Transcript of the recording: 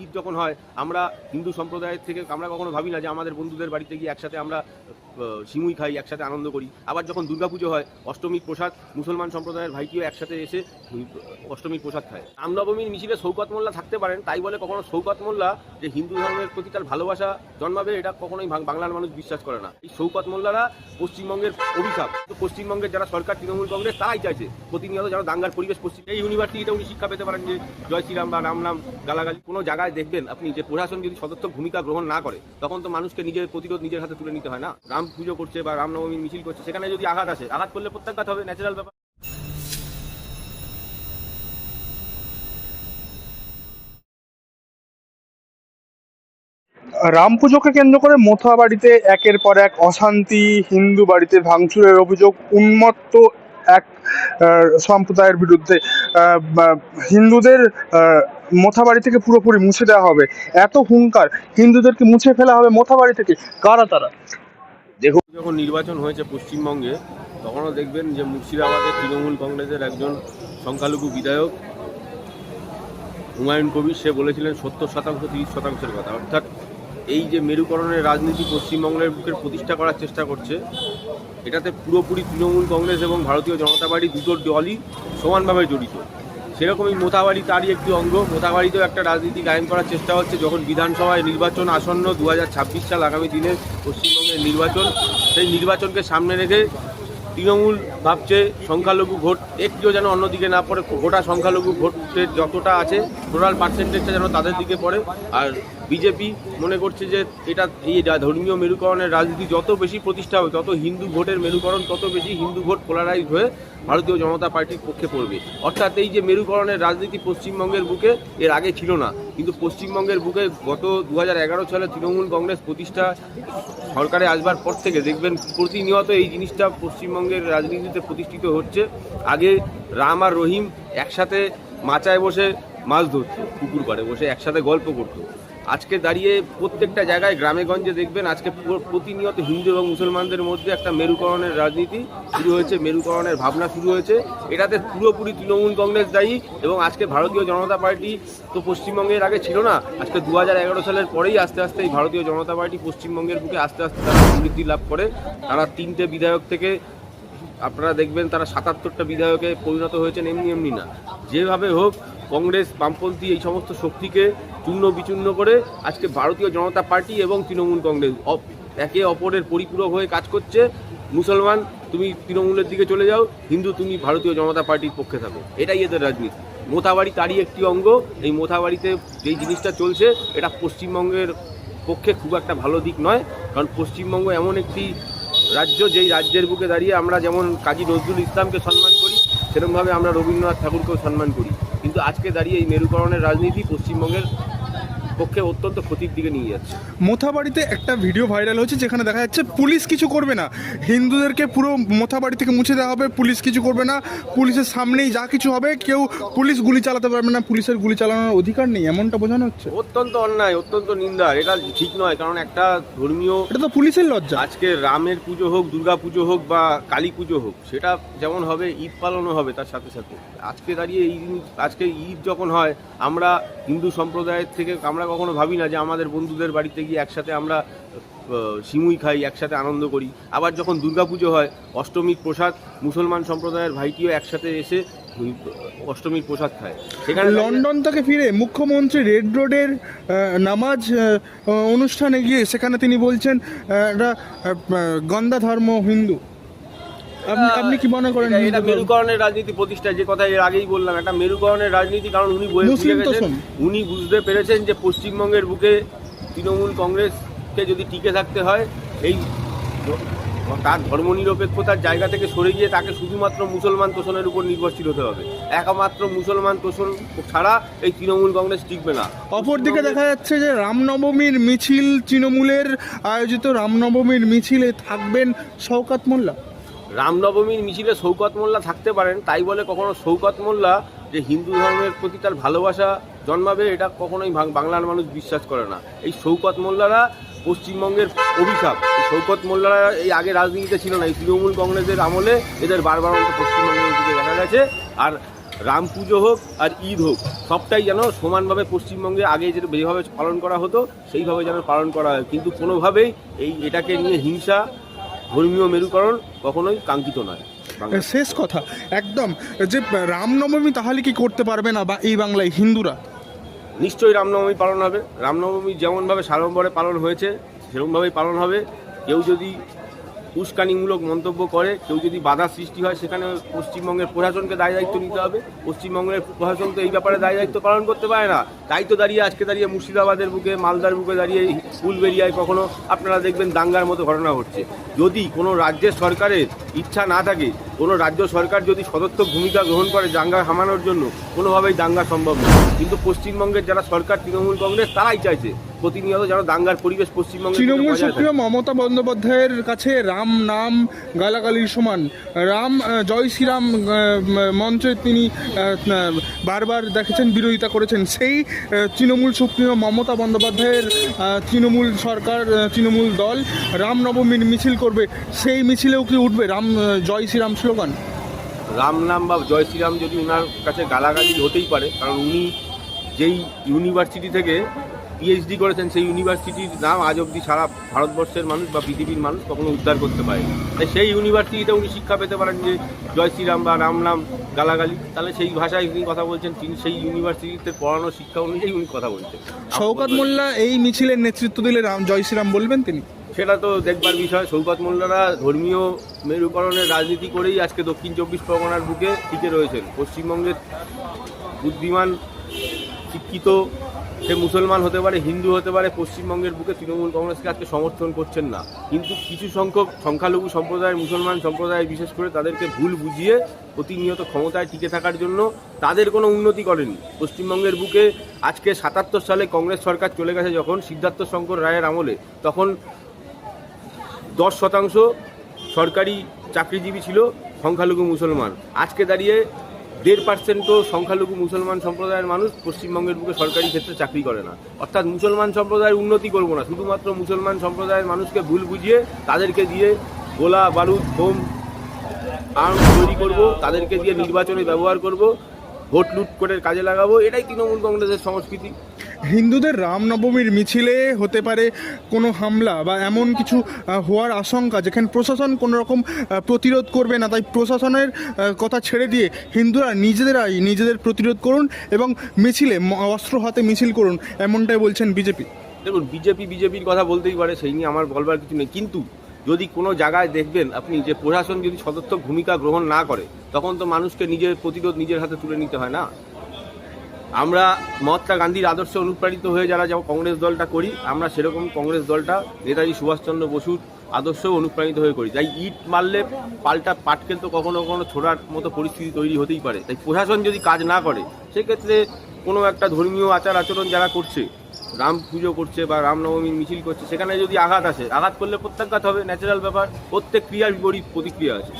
ঈদ যখন হয়, আমরা হিন্দু সম্প্রদায়ের থেকে আমরা কখনো ভাবি না যে আমাদের বন্ধুদের বাড়িতে গিয়ে একসাথে আমরা সিমুই খাই একসাথে আনন্দ করি। আবার যখন দুর্গাপুজো হয় অষ্টমীর প্রসাদ মুসলমান সম্প্রদায়ের ভাইটিও একসাথে এসে উম, অষ্টমীর প্রসাদ খায়। রামনবমীর মিছিলে শৌকত মোল্লা থাকতে পারেন তাই বলে কখনো শৌকত মোল্লা যে হিন্দু ধর্মের প্রতি তার ভালোবাসা জন্মাবে এটা কখনোই বাংলার মানুষ বিশ্বাস করে না। এই শৌকত মোল্লারা পশ্চিমবঙ্গের অভিশাপ। পশ্চিমবঙ্গের যারা সরকার তৃণমূল কংগ্রেস তারাই চাইছে প্রতিনিয়ত যারা দাঙ্গার পরিবেশ পশ্চিম এই ইউনিভার্সিটিতে উনি শিক্ষা পেতে পারেন যে জয় শ্রীরাম বা রাম নাম গালাগালি। কোনো জায়গায় দেখবেন আপনি যে প্রশাসন যদি সদর্থক ভূমিকা গ্রহণ না করে তখন তো মানুষকে নিজের প্রতিরোধ নিজের হাতে তুলে নিতে হয় না। রাম পুজো করছে বা রামনবমী মিছিল করছে সেখানে যদি আঘাত আসে আঘাত করলে প্রত্যাঘাত হবে ন্যাচারাল ব্যাপার। রাম পুজোকে কেন্দ্র করে মথুয়া বাড়িতে একের পর এক অশান্তি হিন্দু বাড়িতে ভাঙচুরের অভিযোগ উন্মত্ত এক সম্প্রদায়ের বিরুদ্ধে হিন্দুদের আহ, মথা বাড়ি থেকে পুরোপুরি মুছে দেওয়া হবে। এত হুঙ্কার হিন্দুদেরকে মুছে ফেলা হবে মথা বাড়ি থেকে? কারা তারা? যখন নির্বাচন হয়েছে পশ্চিমবঙ্গে, তখনও দেখবেন যে মুর্শিদাবাদে তৃণমূল কংগ্রেসের একজন সংখ্যালঘু বিধায়ক, হুমায়ুন কবির, সে বলেছিলেন সত্তর শতাংশ, তিরিশ শতাংশের কথা। অর্থাৎ এই যে মেরুকরণের রাজনীতি পশ্চিমবঙ্গের বুকের প্রতিষ্ঠা করার চেষ্টা করছে, এটাতে পুরোপুরি তৃণমূল কংগ্রেস এবং ভারতীয় জনতা পার্টি দুটো দলই সমানভাবে জড়িত। সেরকমই মোতাবাড়ি তারই একটি অঙ্গ। মোথাবাড়িতেও একটা রাজনীতি কায়েম করার চেষ্টা হচ্ছে। যখন বিধানসভায় নির্বাচন আসন্ন দু হাজার ছাব্বিশ সাল আগামী দিনে পশ্চিমবঙ্গের নির্বাচন সেই নির্বাচনকে সামনে রেখে তৃণমূল ভাবছে সংখ্যালঘু ভোট। একটিও যেন অন্যদিকে না পড়ে, গোটা সংখ্যালঘু ভোটের যতটা আছে, টোটাল পার্সেন্টেজটা যেন তাদের দিকে পড়ে। আর বিজেপি মনে করছে যে এটা এই ধর্মীয় মেরুকরণের রাজনীতি যত বেশি প্রতিষ্ঠা হবে, তত হিন্দু ভোটের মেরুকরণ তত বেশি হিন্দু ভোট পোলারাইজ হয়ে ভারতীয় জনতা পার্টির পক্ষে পড়বে। অর্থাৎ এই যে মেরুকরণের রাজনীতি পশ্চিমবঙ্গের বুকে এর আগে ছিল না, কিন্তু পশ্চিমবঙ্গের বুকে গত দু সালে তৃণমূল কংগ্রেস প্রতিষ্ঠা সরকারে আসবার পর থেকে দেখবেন প্রতিনিয়ত এই জিনিসটা পশ্চিমবঙ্গের রাজনীতিতে প্রতিষ্ঠিত হচ্ছে। আগে রাম আর রহিম একসাথে মাচায় বসে মাছ ধরতো, পুকুর পাড়ে বসে একসাথে গল্প করতো। আজকে দাঁড়িয়ে প্রত্যেকটা জায়গায় গ্রামে গঞ্জে দেখবেন আজকে প্রতিনিয়ত হিন্দু এবং মুসলমানদের মধ্যে একটা মেরুকরণের রাজনীতি শুরু হয়েছে, মেরুকরণের ভাবনা শুরু হয়েছে। এটাতে পুরোপুরি তৃণমূল কংগ্রেস দায়ী এবং আজকে ভারতীয় জনতা পার্টি তো পশ্চিমবঙ্গের আগে ছিল না, আজকে দু হাজার এগারো সালের পরেই আস্তে আস্তে এই ভারতীয় জনতা পার্টি পশ্চিমবঙ্গের বুকে আস্তে আস্তে তারা সমৃদ্ধি লাভ করে। তারা তিনটে বিধায়ক থেকে আপনারা দেখবেন তারা সাতাত্তরটা বিধায়কে পরিণত হয়েছেন এমনি এমনি না। যেভাবে হোক, কংগ্রেস, বামপন্থী এই সমস্ত শক্তিকে চূর্ণ বিচূর্ণ করে আজকে ভারতীয় জনতা পার্টি এবং তৃণমূল কংগ্রেস একে অপরের পরিপূরক হয়ে কাজ করছে। মুসলমান, তুমি তৃণমূলের দিকে চলে যাও, হিন্দু, তুমি ভারতীয় জনতা পার্টির পক্ষে থাকো। এটাই এদের রাজনীতি। মোথাবাড়ি তারই একটি অঙ্গ। এই মোথাবাড়িতে যেই জিনিসটা চলছে, এটা পশ্চিমবঙ্গের পক্ষে খুব একটা ভালো দিক নয়। কারণ পশ্চিমবঙ্গ এমন একটি রাজ্য, যেই রাজ্যের বুকে দাঁড়িয়ে আমরা যেমন কাজী নজরুল ইসলামকে সম্মান করি, সেরকমভাবে আমরা রবীন্দ্রনাথ ঠাকুরকেও সম্মান করি। কিন্তু আজকে দাঁড়িয়ে এই মেরুকরণের রাজনীতি পশ্চিমবঙ্গের পক্ষে অত্যন্ত ক্ষতির দিকে নিয়ে যাচ্ছে। মোথাবাড়িতে একটা ভিডিও ভাইরাল হচ্ছে যেখানে দেখা যাচ্ছে পুলিশ কিছু করবে না। হিন্দুদেরকে পুরো মোথা বাড়ি থেকে মুছে দেওয়া হবে পুলিশ কিছু করবে না। পুলিশের সামনেই যা কিছু হবে কেউ পুলিশ গুলি চালাতে পারবে না পুলিশের গুলি চালানোর অধিকার নেই এমনটা বোঝানো হচ্ছে? অত্যন্ত অন্যায় অত্যন্ত নিন্দা এটা ঠিক নয় কারণ একটা ধর্মীয় এটা তো পুলিশের লজ্জা। আজকে রামের পুজো হোক দুর্গা পুজো হোক বা কালী পুজো হোক সেটা যেমন হবে ঈদ পালনও হবে তার সাথে সাথে। আজকে দাঁড়িয়ে এই আজকে ঈদ যখন হয় আমরা হিন্দু সম্প্রদায়ের থেকে আমরা কখনো ভাবি না যে আমাদের বন্ধুদের বাড়িতে গিয়ে একসাথে আমরা সিমুই খাই, একসাথে আনন্দ করি। আবার যখন দুর্গাপুজো হয়, অষ্টমীর প্রসাদ, মুসলমান সম্প্রদায়ের ভাইটিও একসাথে এসে অষ্টমীর প্রসাদ খায়। সেখানে লন্ডন থেকে ফিরে মুখ্যমন্ত্রী রেড রোডের নামাজ অনুষ্ঠানে গিয়ে সেখানে তিনি বলছেন এটা গন্ধা ধর্ম হিন্দু। আপনি আপনি কি মনে করেন এটা- মেরুকরণের রাজনীতি প্রতিষ্ঠা যে কথা এর আগেই বললাম একটা মেরুকরণের রাজনীতি কারণ উনি বয়ে বুঝে গেছেন উনি বুঝতে পেরেছেন যে পশ্চিমবঙ্গের বুকে তৃণমূল কংগ্রেসকে যদি টিকে থাকতে হয় এই তার ধর্মনিরপেক্ষতার জায়গা থেকে সরে গিয়ে তাকে শুধুমাত্র মুসলমান তোষণের উপর নির্ভরশীল হতে হবে। একমাত্র মুসলমান তোষণ ছাড়া এই তৃণমূল কংগ্রেস টিকবে না। অপরদিকে দেখা যাচ্ছে যে রামনবমীর মিছিল তৃণমূলের আয়োজিত রামনবমীর মিছিলে থাকবেন শওকাত মোল্লা। রামনবমীর মিছিলে শৌকত মোল্লা থাকতে পারেন, তাই বলে কখনো শৌকত মোল্লা যে হিন্দু ধর্মের প্রতি তার ভালোবাসা জন্মাবে, এটা কখনোই বাংলার মানুষ বিশ্বাস করে না। এই শৌকত মোল্লারা পশ্চিমবঙ্গের অভিশাপ শৌকত মোল্লারা এই আগে রাজনীতিতে ছিল না, এই তৃণমূল কংগ্রেসের আমলে এদের বারবার পশ্চিমবঙ্গের দিকে দেখা গেছে। আর রাম পুজো হোক আর ঈদ হোক, সবটাই যেন সমানভাবে পশ্চিমবঙ্গে আগে যেটা যেভাবে পালন করা হতো, সেইভাবে যেন পালন করা হয়। কিন্তু কোনোভাবেই এই এটাকে নিয়ে হিংসা ধর্মীয় মেরুকরণ কখনোই কাঙ্ক্ষিত নয়। শেষ কথা। একদম। যে রামনবমী তাহলে কি করতে পারবে না বা এই বাংলায় হিন্দুরা? নিশ্চয়ই রামনবমী পালন হবে। রামনবমী যেমনভাবে সাড়ম্বরে পালন হয়েছে সেরমভাবেই পালন হবে। কেউ যদি উস্কানিমূলক মন্তব্য করে, কেউ যদি বাধা সৃষ্টি হয় সেখানে পশ্চিমবঙ্গের প্রশাসনকে দায় দায়িত্ব নিতে হবে। পশ্চিমবঙ্গের প্রশাসন তো এই ব্যাপারে দায় দায়িত্ব পালন করতে পারে না। তাই তো দাঁড়িয়ে, আজকে দাঁড়িয়ে মুর্শিদাবাদের বুকে, মালদার বুকে দাঁড়িয়ে ফুলবেরিয়ায় কখনো আপনারা দেখবেন দাঙ্গার মতো ঘটনা ঘটছে। যদি কোনো রাজ্যের সরকারের ইচ্ছা না থাকে কোনো রাজ্য সরকার যদি সদর্থক ভূমিকা গ্রহণ করে দাঙ্গা হামানোর জন্য কোনোভাবেই দাঙ্গা সম্ভব নয় কিন্তু পশ্চিমবঙ্গের যারা সরকার তৃণমূল কংগ্রেস তারাই চাইছে প্রতিনিয়ত যেন দাঙ্গার পরিবেশ পশ্চিমবঙ্গে তৃণমূল সক্রিয় মমতা বন্দ্যোপাধ্যায়ের কাছে রাম নাম গালাগালির সমান। রাম জয় শ্রীরাম মঞ্চে তিনি বারবার দেখেছেন বিরোধিতা করেছেন। সেই তৃণমূল সক্রিয় মমতা বন্দ্যোপাধ্যায়ের তৃণমূল সরকার তৃণমূল দল রামনবমীর মিছিল করবে। সেই মিছিলেও কি উঠবে? রাম জয় শ্রীরাম স্লোগান? রাম নাম বা জয় শ্রীরাম যদি ওনার কাছে গালাগালি হতেই পারে কারণ উনি যেই ইউনিভার্সিটি থেকে পিএইচডি করেছেন সেই ইউনিভার্সিটির নাম আজ অবধি সারা ভারতবর্ষের মানুষ বা পৃথিবীর মানুষ কখনো উদ্ধার করতে পারে তাই সেই ইউনিভার্সিটিতে উনি শিক্ষা পেতে পারেন যে জয় শ্রীরাম বা রাম নাম গালাগালি। তাহলে সেই ভাষায় তিনি কথা বলছেন তিনি সেই ইউনিভার্সিটিতে পড়ানো শিক্ষা অনুযায়ী উনি কথা বলছেন। শওকত মোল্লা এই মিছিলের নেতৃত্ব দিলে রাম জয় শ্রীরাম বলবেন তিনি? সেটা তো দেখবার বিষয়। সৌগত মোল্লারা ধর্মীয় মেরুকরণের রাজনীতি করেই আজকে দক্ষিণ চব্বিশ পরগনার বুকে টিকে রয়েছেন। পশ্চিমবঙ্গের বুদ্ধিমান, শিক্ষিত, সে মুসলমান হতে পারে, হিন্দু হতে পারে, পশ্চিমবঙ্গের বুকে তৃণমূল কংগ্রেসকে আজকে সমর্থন করছেন না। কিন্তু কিছু সংখ্যক সংখ্যালঘু সম্প্রদায়ের, মুসলমান সম্প্রদায় বিশেষ করে তাদেরকে ভুল বুঝিয়ে প্রতিনিয়ত ক্ষমতায় টিকে থাকার জন্য তাদের কোনো উন্নতি করেনি পশ্চিমবঙ্গের বুকে আজকে সাতাত্তর সালে কংগ্রেস সরকার চলে গেছে যখন সিদ্ধার্থ শঙ্কর রায়ের আমলে, তখন দশ শতাংশ সরকারি চাকরিজীবী ছিল সংখ্যালঘু মুসলমান। আজকে দাঁড়িয়ে দেড় পার্সেন্টও সংখ্যালঘু মুসলমান সম্প্রদায়ের মানুষ পশ্চিমবঙ্গের বুকে সরকারি ক্ষেত্রে চাকরি করে না। অর্থাৎ মুসলমান সম্প্রদায়ের উন্নতি করব না। শুধুমাত্র মুসলমান সম্প্রদায়ের মানুষকে ভুল বুঝিয়ে তাদেরকে দিয়ে গোলা, বারুদ, বোম, আর্ম তৈরি করব, তাদেরকে দিয়ে নির্বাচনে ব্যবহার করব, ভোট লুট করে কাজে লাগাবো, এটাই তৃণমূল কংগ্রেসের সংস্কৃতি। হিন্দুদের রামনবমীর মিছিলে হতে পারে কোনো হামলা বা এমন কিছু হওয়ার আশঙ্কা যেখানে প্রশাসন কোনো রকম প্রতিরোধ করবে না। তাই প্রশাসনের কথা ছেড়ে দিয়ে হিন্দুরা নিজেদেরাই নিজেদের প্রতিরোধ করুন এবং মিছিলে অস্ত্র হাতে মিছিল করুন, এমনটাই বলছেন বিজেপি। দেখুন, বিজেপি বিজেপির কথা বলতেই পারে, সেই নিয়ে আমার বলবার কিছু নেই। কিন্তু যদি কোনো জায়গায় দেখবেন আপনি যে প্রশাসন যদি সদর্থক ভূমিকা গ্রহণ না করে, তখন তো মানুষকে নিজের প্রতিরোধ নিজের হাতে তুলে নিতে হয় না। আমরা মহাত্মা গান্ধীর আদর্শে অনুপ্রাণিত হয়ে যারা যেমন কংগ্রেস দলটা করি, আমরা সেরকম কংগ্রেস দলটা নেতাজি সুভাষচন্দ্র বসুর আদর্শেও অনুপ্রাণিত হয়ে করি। তাই ইট মারলে পাল্টা পাটকেল তো কখনো কখনো ছোড়ার মতো পরিস্থিতি তৈরি হতেই পারে। তাই প্রশাসন যদি কাজ না করে, সেক্ষেত্রে কোনো একটা ধর্মীয় আচার আচরণ যারা করছে, রাম পুজো করছে বা রামনবমীর মিছিল করছে, সেখানে যদি আঘাত আসে, আঘাত করলে প্রত্যাঘাত হবে ন্যাচারাল ব্যাপার। প্রত্যেক ক্রিয়ার বিপরীত প্রতিক্রিয়া আছে।